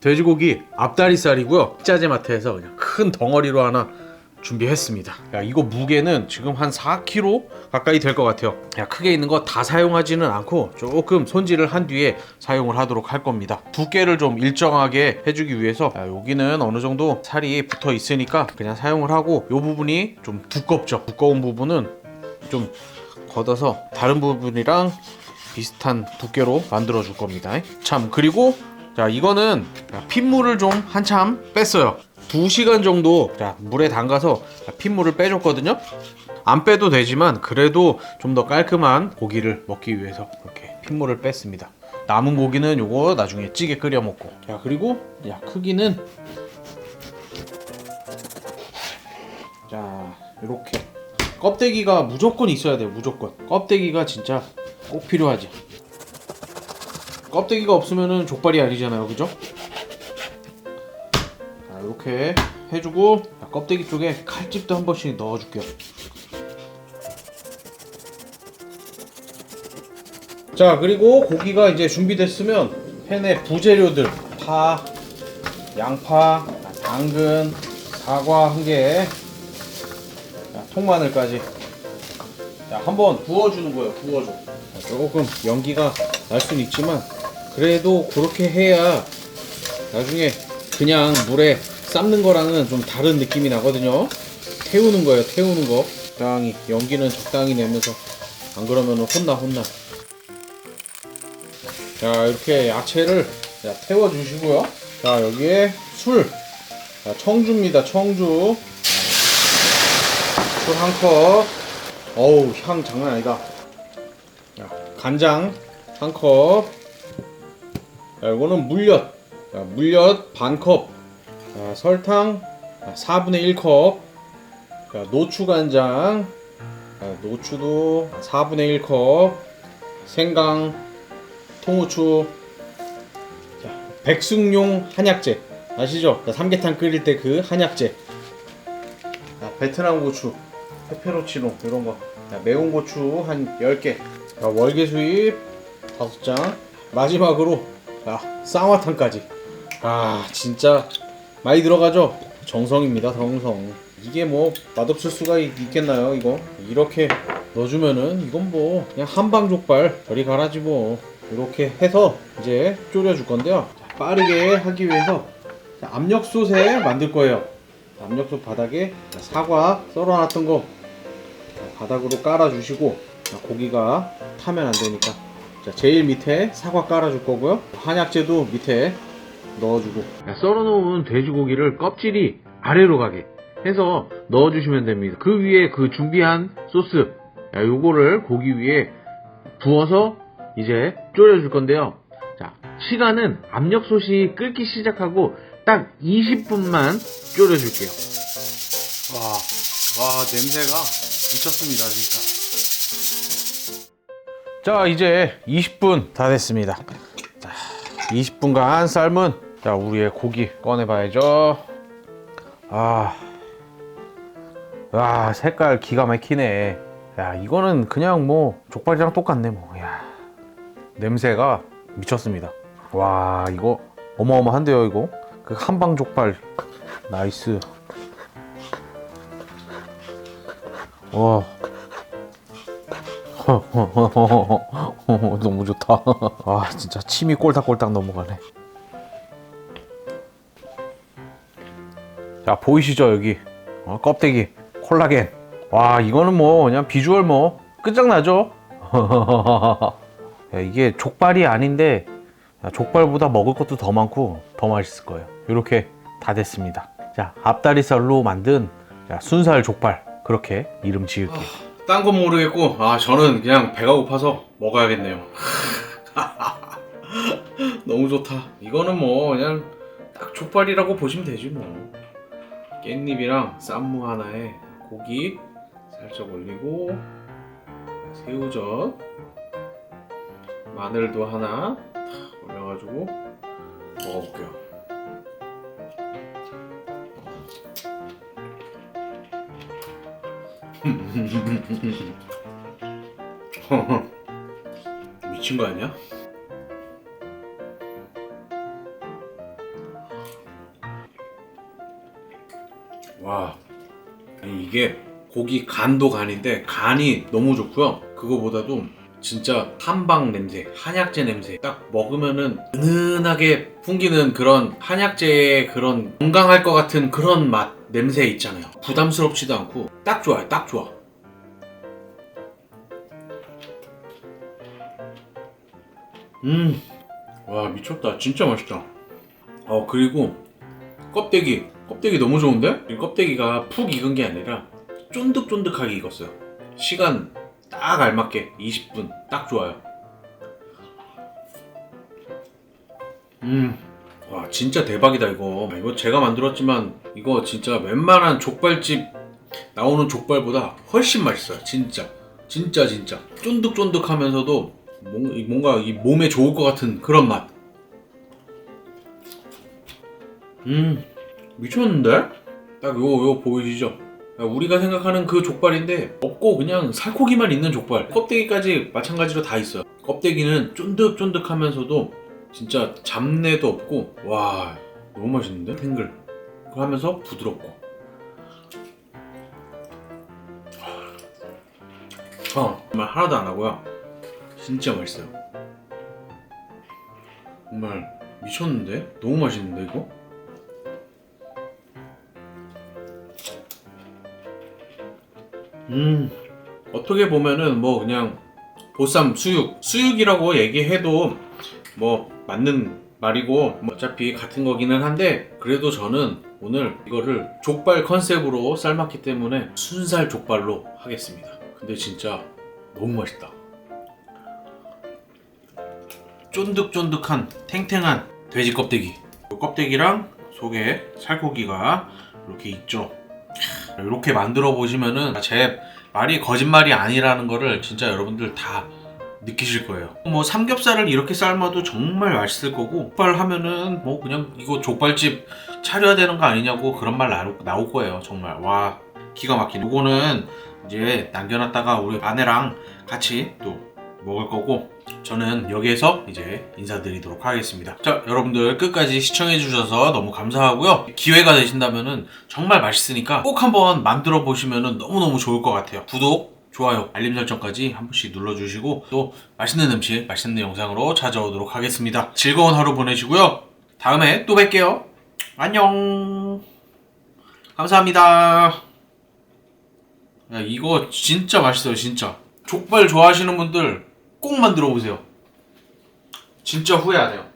돼지고기 앞다리살이고요. 짜제마트에서 그냥 큰 덩어리로 하나 준비했습니다. 야 이거 무게는 지금 한 4kg 가까이 될 것 같아요. 야 크게 있는 거 다 사용하지는 않고 조금 손질을 한 뒤에 사용을 하도록 할 겁니다. 두께를 좀 일정하게 해주기 위해서 야, 여기는 어느 정도 살이 붙어 있으니까 그냥 사용을 하고 이 부분이 좀 두껍죠. 두꺼운 부분은 좀 걷어서 다른 부분이랑 비슷한 두께로 만들어 줄 겁니다. 참 그리고 자 이거는 핏물을 좀 한참 뺐어요. 2시간 정도 자, 물에 담가서 핏물을 빼줬거든요. 안 빼도 되지만 그래도 좀 더 깔끔한 고기를 먹기 위해서 이렇게 핏물을 뺐습니다. 남은 고기는 요거 나중에 찌개 끓여 먹고. 자 그리고 야 크기는 자 이렇게 껍데기가 무조건 있어야 돼요. 무조건 껍데기가 진짜 꼭 필요하지. 껍데기가 없으면은 족발이 아니잖아요, 그죠? 자, 이렇게 해주고 자, 껍데기 쪽에 칼집도 한 번씩 넣어줄게요. 자, 그리고 고기가 이제 준비됐으면 팬에 부재료들 파, 양파, 당근, 사과 한 개, 자, 통마늘까지 자, 한번 부어주는 거예요. 자, 조금 연기가 날 수는 있지만 그래도 그렇게 해야 나중에 그냥 물에 삶는 거랑은 좀 다른 느낌이 나거든요. 태우는 거예요. 태우는 거. 적당히 연기는 적당히 내면서 안 그러면 혼나 혼나. 자 이렇게 야채를 자, 태워 주시고요. 자 여기에 술. 자, 청주입니다. 청주. 술 한 컵. 어우 향 장난 아니다. 자, 간장 한 컵. 자, 이거는 물엿. 자, 물엿 반 컵. 자, 설탕 자, 4분의 1컵. 자, 노추 간장. 자, 노추도 4분의 1컵. 생강, 통후추. 자, 백숙용 한약재. 아시죠? 자, 삼계탕 끓일 때 그 한약재. 자, 베트남 고추, 페페로치노 이런 거. 자, 매운 고추 한 10개. 자, 월계 수잎 5장. 마지막으로 자, 쌍화탕까지. 아, 진짜 많이 들어가죠? 정성입니다, 정성. 이게 뭐 맛없을 수가 있- 있겠나요, 이거? 이렇게 넣어주면은 이건 뭐 그냥 한방 족발 저리 가라지 뭐. 이렇게 해서 이제 졸여줄 건데요. 자, 빠르게 하기 위해서 자, 압력솥에 만들 거예요. 압력솥 바닥에 자, 사과 썰어놨던 거 자, 바닥으로 깔아주시고 자, 고기가 타면 안 되니까 자, 제일 밑에 사과 깔아줄 거고요. 한약재도 밑에 넣어주고 썰어놓은 돼지고기를 껍질이 아래로 가게 해서 넣어주시면 됩니다. 그 위에 그 준비한 소스 야, 요거를 고기 위에 부어서 이제 졸여줄 건데요. 자, 시간은 압력솥이 끓기 시작하고 딱 20분만 졸여줄게요. 와, 와, 냄새가 미쳤습니다, 진짜. 자, 이제 20분 다 됐습니다. 자, 20분간 삶은 자, 우리의 고기 꺼내봐야죠. 아, 와, 색깔 기가 막히네. 야, 이거는 그냥 뭐 족발이랑 똑같네, 뭐. 야, 냄새가 미쳤습니다. 와, 이거 어마어마한데요, 이거. 그 한방 족발. 나이스. 와. 너무 좋다. 아, 진짜 침이 꼴딱꼴딱 넘어가네. 자, 보이시죠, 여기. 어, 껍데기, 콜라겐. 와, 이거는 뭐, 그냥 비주얼 뭐, 끝장나죠? 야, 이게 족발이 아닌데, 야, 족발보다 먹을 것도 더 많고, 더 맛있을 거예요. 이렇게 다 됐습니다. 자, 앞다리살로 만든 자, 순살 족발. 그렇게 이름 지을게요. 딴 건 모르겠고, 아, 저는 그냥 배가 고파서 먹어야겠네요. 너무 좋다. 이거는 뭐, 그냥 딱 족발이라고 보시면 되지 뭐. 깻잎이랑 쌈무 하나에 고기 살짝 올리고 새우젓 마늘도 하나 탁 올려가지고 먹어볼게요. 미친 거 아니야? 와 아니 이게 고기 간도 간인데 간이 너무 좋고요 그거보다도 진짜 한방 냄새 한약재 냄새 딱 먹으면은 은은하게 풍기는 그런 한약재의 그런 건강할 것 같은 그런 맛 냄새 있잖아요. 부담스럽지도 않고 딱 좋아요. 딱 좋아. 음, 와 미쳤다. 진짜 맛있다. 어 그리고 껍데기, 껍데기 너무 좋은데? 이 껍데기가 푹 익은 게 아니라 쫀득쫀득하게 익었어요. 시간 딱 알맞게 20분 딱 좋아요. 음, 와 진짜 대박이다 이거. 아, 이거 제가 만들었지만 이거 진짜 웬만한 족발집 나오는 족발보다 훨씬 맛있어요. 진짜, 진짜 진짜 쫀득쫀득하면서도 뭔가 이 몸에 좋을 것 같은 그런 맛. 음, 미쳤는데? 딱 요 요 보이시죠? 야, 우리가 생각하는 그 족발인데 없고 그냥 살코기만 있는 족발 껍데기까지 마찬가지로 다 있어요 껍데기는 쫀득쫀득하면서도 진짜 잡내도 없고 와 너무 맛있는데? 탱글. 하면서 부드럽고. 어 정말 하나도 안 하고요. 진짜 맛있어요. 정말 미쳤는데? 너무 맛있는데 이거? 음 어떻게 보면은 뭐 그냥 보쌈 수육. 수육이라고 얘기해도 뭐 맞는 말이고 뭐 어차피 같은 거기는 한데 그래도 저는 오늘 이거를 족발 컨셉으로 삶았기 때문에 순살 족발로 하겠습니다. 근데 진짜 너무 맛있다. 쫀득쫀득한 탱탱한 돼지 껍데기. 이 껍데기랑 속에 살코기가 이렇게 있죠. 이렇게 만들어 보시면은 제 말이 거짓말이 아니라는 거를 진짜 여러분들 다 느끼실 거예요. 뭐 삼겹살을 이렇게 삶아도 정말 맛있을 거고 족발 하면은 뭐 그냥 이거 족발집 차려야 되는 거 아니냐고 그런 말 나올, 거예요. 정말 와 기가 막힌. 이거는 이제 남겨놨다가 우리 아내랑 같이 또 먹을 거고 저는 여기에서 이제 인사드리도록 하겠습니다. 자, 여러분들 끝까지 시청해주셔서 너무 감사하고요. 기회가 되신다면은 정말 맛있으니까 꼭 한번 만들어 보시면은 너무너무 좋을 것 같아요. 구독, 좋아요, 알림 설정까지 한 번씩 눌러주시고 또 맛있는 음식, 맛있는 영상으로 찾아오도록 하겠습니다. 즐거운 하루 보내시고요. 다음에 또 뵐게요. 안녕. 감사합니다. 야, 이거 진짜 맛있어요, 진짜. 족발 좋아하시는 분들 꼭 만들어 보세요. 진짜 후회 안 해요.